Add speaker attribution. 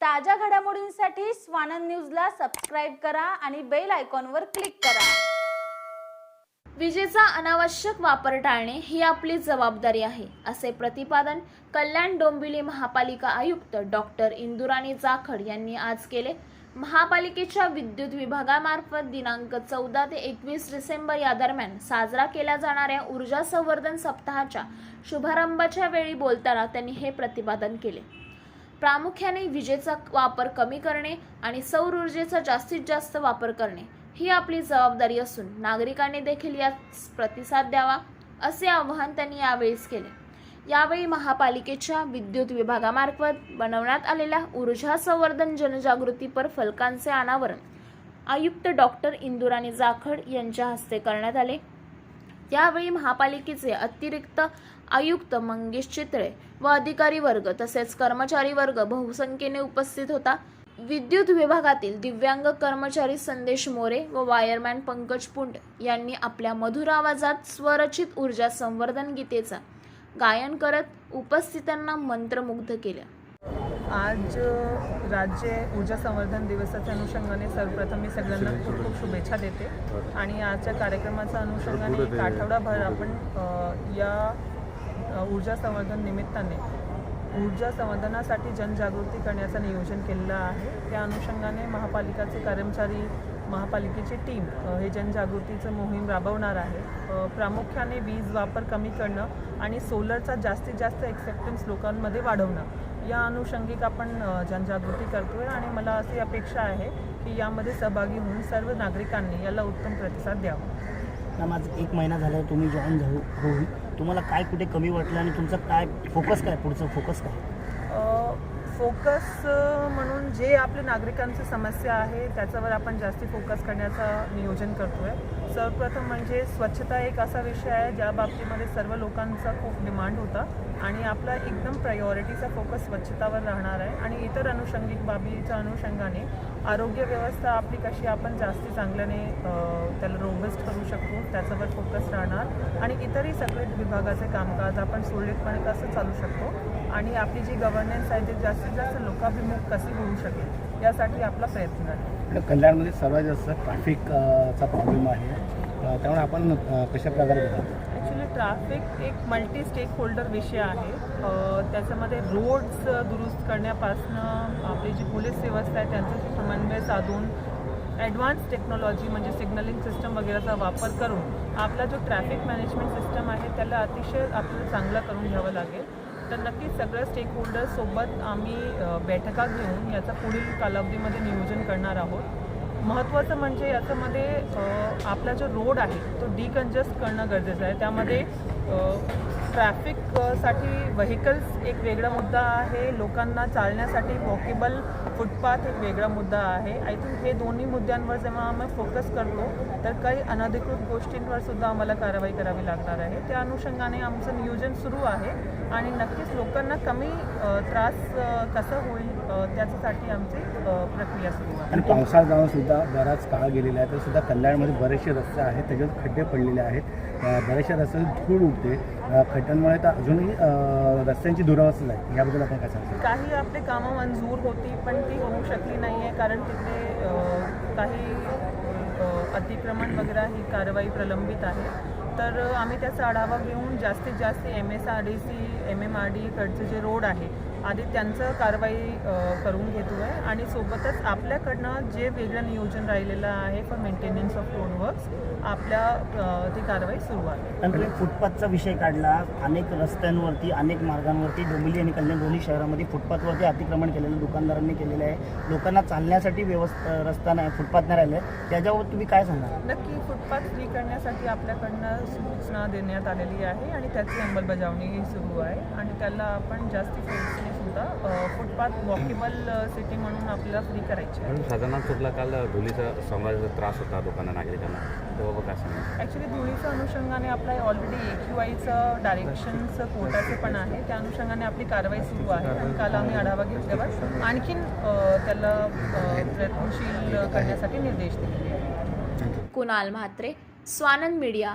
Speaker 1: ताज्या घडामोडींसाठी स्वानंद न्यूजला सबस्क्राईब करा आणि बेल आयकॉनवर क्लिक करा. विजेचा अनावश्यक वापर टाळणे ही आपली जबाबदारी आहे असे प्रतिपादन कल्याण डोंबिवली महापालिका आयुक्त डॉक्टर इंदुराणी जाखड यांनी आज केले. महापालिकेच्या विद्युत विभागामार्फत दिनांक चौदा ते एकवीस डिसेंबर या दरम्यान साजरा केल्या जाणाऱ्या ऊर्जा संवर्धन सप्ताहाच्या शुभारंभाच्या वेळी बोलताना त्यांनी हे प्रतिपादन केले. प्रामुख्याने विजेचा वापर कमी करणे आणि सौर ऊर्जेचा जास्तीत जास्त वापर करणे ही आपली जबाबदारी असून नागरिकांनी देखील यास प्रतिसाद द्यावा असे आवाहन त्यांनी यावेळीच केले. यावेळी महापालिकेच्या विद्युत विभागामार्फत बनवण्यात आलेल्या ऊर्जा संवर्धन जनजागृतीपर फलकांचे अनावरण आयुक्त डॉक्टर इंदुराणी जाखड यांच्या हस्ते करण्यात आले. यावेळी महापालिकेचे अतिरिक्त आयुक्त मंगेश चितळे व अधिकारी वर्ग तसेच कर्मचारी वर्ग बहुसंख्येने उपस्थित होता. विद्युत विभागातील दिव्यांग कर्मचारी संदेश मोरे व वायरमॅन पंकज पुंड यांनी आपल्या मधुर आवाजात स्वरचित ऊर्जा संवर्धन गीतेचा गायन करत उपस्थितांना मंत्रमुग्ध केले.
Speaker 2: आज राज्य ऊर्जा संवर्धन दिवसाच्या अनुषंगाने सर्वप्रथम मी सगळ्यांना खूप खूप शुभेच्छा देते. आणि आजच्या कार्यक्रमाच्या अनुषंगाने एक आठवडाभर आपण या ऊर्जा संवर्धन निमित्ताने ऊर्जा संवर्धनासाठी जनजागृती करण्याचं नियोजन केलेलं आहे. त्या अनुषंगाने महापालिकाचे कर्मचारी महापालिकेची टीम हे जनजागृतीचं मोहीम राबवणार आहे. प्रामुख्याने वीज वापर कमी करणं आणि सोलरचा जास्तीत जास्त एक्सेप्टन्स लोकांमध्ये वाढवणं. या अनुषंगिक आपण जनजागृती जनजागृती करतोय आणि मला अशी अपेक्षा आहे की यामध्ये सहभागी होऊन सर्व नागरिकांनी याला उत्तम प्रतिसाद द्यावा.
Speaker 3: मॅम आज एक महिना झाला तुम्ही जॉईन झालो होऊन तुम्हाला काय कुठे कमी वाटलं आणि तुमचं काय फोकस काय? पुढचं फोकस काय?
Speaker 2: फोकस म्हणून जे आपल्या नागरिकांची समस्या आहे त्याच्यावर आपण जास्ती फोकस करण्याचं नियोजन करतो आहे सर्वप्रथम म्हणजे स्वच्छता एक असा विषय आहे ज्या बाबतीमध्ये सर्व लोकांचा खूप डिमांड होता आणि आपला एकदम प्रायोरिटीचा फोकस स्वच्छतावर राहणार आहे. आणि इतर अनुषंगिक बाबीच्या अनुषंगाने आरोग्य व्यवस्था आपली कशी आपण जास्ती चांगल्याने त्याला रोबस्ट करू शकतो त्याच्यावर फोकस राहणार. आणि इतरही सगळे विभागाचे कामकाज आपण सुरळीतपणे कसं चालू शकतो आणि आपली जी गव्हर्नन्स आहे ती जास्तीत जास्त लोकाभिमुख कशी होऊ शकेल यासाठी आपला प्रयत्न आहे.
Speaker 4: कल्याणमध्ये सर्वात जास्त ट्रॅफिक अ, चा प्रॉब्लेम आहे. त्यामुळे आपण कशा प्रकारे
Speaker 2: ॲक्च्युली ट्रॅफिक एक मल्टी स्टेक होल्डर विषय आहे. त्याच्यामध्ये रोड्स दुरुस्त करण्यापासनं आपली जी पोलीस व्यवस्था आहे त्यांच्याशी समन्वय साधून ॲडव्हान्स टेक्नॉलॉजी म्हणजे सिग्नलिंग सिस्टम वगैरेचा वापर करून आपला जो ट्रॅफिक मॅनेजमेंट सिस्टम आहे त्याला अतिशय आपल्याला चांगला करून घ्यावं लागेल. तर नक्कीच सगळ्या स्टेकहोल्डर्ससोबत आम्ही बैठका घेऊन याचा पुढील कालावधीमध्ये नियोजन करणार आहोत. महत्त्वाचं म्हणजे याच्यामध्ये आपला जो रोड आहे तो डिकंजस्ट करणं गरजेचं आहे. त्यामध्ये ट्रॅफिकसाठी व्हेकल्स एक वेगळा मुद्दा आहे. लोकांना चालण्यासाठी वॉकेबल फुटपाथ एक वेगळा मुद्दा आहे. आय थिंक हे दोन्ही मुद्द्यांवर जेव्हा आम्ही फोकस करतो तर काही अनधिकृत गोष्टींवर सुद्धा आम्हाला कारवाई करावी लागणार आहे. त्या अनुषंगाने आमचं नियोजन सुरू आहे आणि नक्कीच लोकांना कमी त्रास कसं होईल त्याच्यासाठी आमची प्रक्रिया सुरू आहे.
Speaker 4: आणि पावसाळा जाऊन सुद्धा बराच काळ गेलेला आहे तर सुद्धा कल्याणमध्ये बरेचसे रस्ते आहेत त्याच्यात खड्डे पडलेले आहेत. बऱ्याचशा रस्त्यात धूळ उडते. खड्ड्यांमुळे तर अजूनही रस्त्यांची दुरावस्था आहे याबद्दल आपण काय सांगतो
Speaker 2: काही आपले कामं मंजूर होती पण ती होऊ शकली नाही आहे कारण तिथे काही अतिक्रमण वगैरे ही कारवाई प्रलंबित आहे. तर आम्ही त्याचा आढावा घेऊन जास्तीत जास्त M S R D C M M R डीकडचे जे रोड आहे आधी त्यांचं कारवाई करून घेतो आहे आणि सोबतच आपल्याकडनं जे वेगळं नियोजन राहिलेलं आहे for maintenance of road works आपल्या ती कारवाई सुरू आहे.
Speaker 3: कारण तुम्ही फुटपाथचा विषय काढला अनेक रस्त्यांवरती अनेक मार्गांवरती डोंबिवली आणि कल्याण दोन्ही शहरामध्ये फुटपाथवरती अतिक्रमण केलेलं दुकानदारांनी केलेलं आहे. लोकांना चालण्यासाठी व्यवस्था रस्ता नाही फुटपाथ नाही राहिले त्याच्यावर तुम्ही काय सांगा
Speaker 2: नक्की फुटपाथ फ्री करण्यासाठी आपल्याकडनं सूचना देण्यात आलेली आहे आणि त्याची अंमलबजावणी सुरू आहे. आणि त्याला आपण जास्ती फोर्सने सुद्धा फुटपाथ वॉकेबल सिटी म्हणून आपल्याला फ्री करायची आहे.
Speaker 5: म्हणून साधारण कुठला काल धुलीचा समाजाचा त्रास होता लोकांना नागरिकांना? तेव्हा काय सांगा
Speaker 2: ॲक्च्युली धुळीच्या अनुषंगाने आपला ऑलरेडी ए क्यू आयचं डायरेक्शनचं कोर्टाचे पण आहे. त्या अनुषंगाने आपली कारवाई सुरू आहे आणि काल आम्ही आढावा घेतल्यावर आणखीन त्याला प्रयत्नशील करण्यासाठी निर्देश दिलेले आहेत
Speaker 1: कुणाल म्हात्रे स्वानंद मीडिया.